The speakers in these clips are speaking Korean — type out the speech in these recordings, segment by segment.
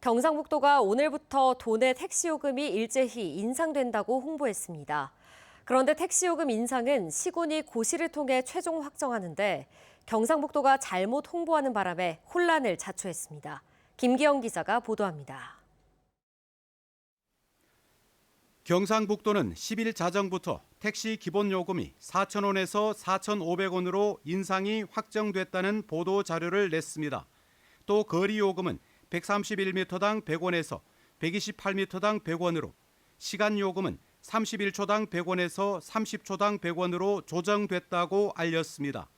경상북도가 오늘부터 도내 택시 요금이 일제히 인상된다고 홍보했습니다. 그런데 택시 요금 인상은 시군이 고시를 통해 최종 확정하는데 경상북도가 잘못 홍보하는 바람에 혼란을 자초했습니다. 김기영 기자가 보도합니다. 경상북도는 10일 자정부터 택시 기본 요금이 4,000원에서 4,500원으로 인상이 확정됐다는 보도 자료를 냈습니다. 또 거리 요금은 131m당 100원에서 128m당 100원으로 시간 요금은 31초당 100원에서 30초당 100원으로 조정됐다고 알렸습니다.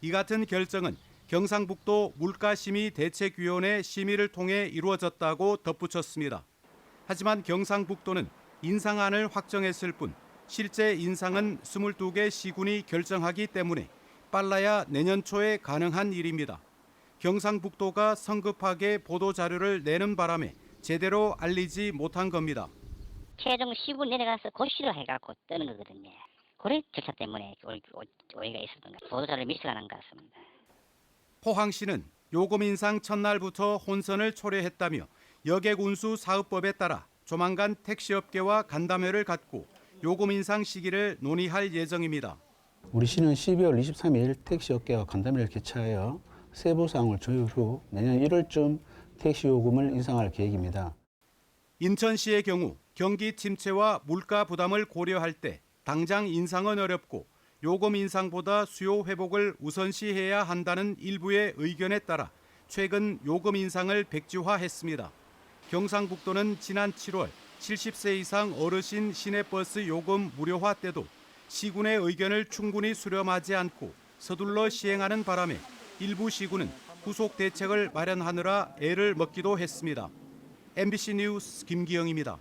이 같은 결정은 경상북도 물가심의 대책위원회 심의를 통해 이루어졌다고 덧붙였습니다. 하지만 경상북도는 인상안을 확정했을 뿐 실제 인상은 22개 시군이 결정하기 때문에 빨라야 내년 초에 가능한 일입니다. 경상북도가 성급하게 보도 자료를 내는 바람에 제대로 알리지 못한 겁니다. 최종 시군 내려가서 고시를 해갖고 뜨는 거거든요. 그래 절차 때문에 오- 오해가 있었던 것 보도자를 미스가 난 것 같습니다. 포항시는 요금 인상 첫날부터 혼선을 초래했다며 여객 운수 사업법에 따라 조만간 택시업계와 간담회를 갖고 요금 인상 시기를 논의할 예정입니다. 우리 시는 12월 23일 택시 업계와 간담회를 개최하여 세부 사항을 조율 후 내년 1월쯤 택시 요금을 인상할 계획입니다. 인천시의 경우 경기 침체와 물가 부담을 고려할 때 당장 인상은 어렵고 요금 인상보다 수요 회복을 우선시해야 한다는 일부의 의견에 따라 최근 요금 인상을 백지화했습니다. 경상북도는 지난 7월 70세 이상 어르신 시내버스 요금 무료화 때도 시군의 의견을 충분히 수렴하지 않고 서둘러 시행하는 바람에 일부 시군은 후속 대책을 마련하느라 애를 먹기도 했습니다. MBC 뉴스 김기영입니다.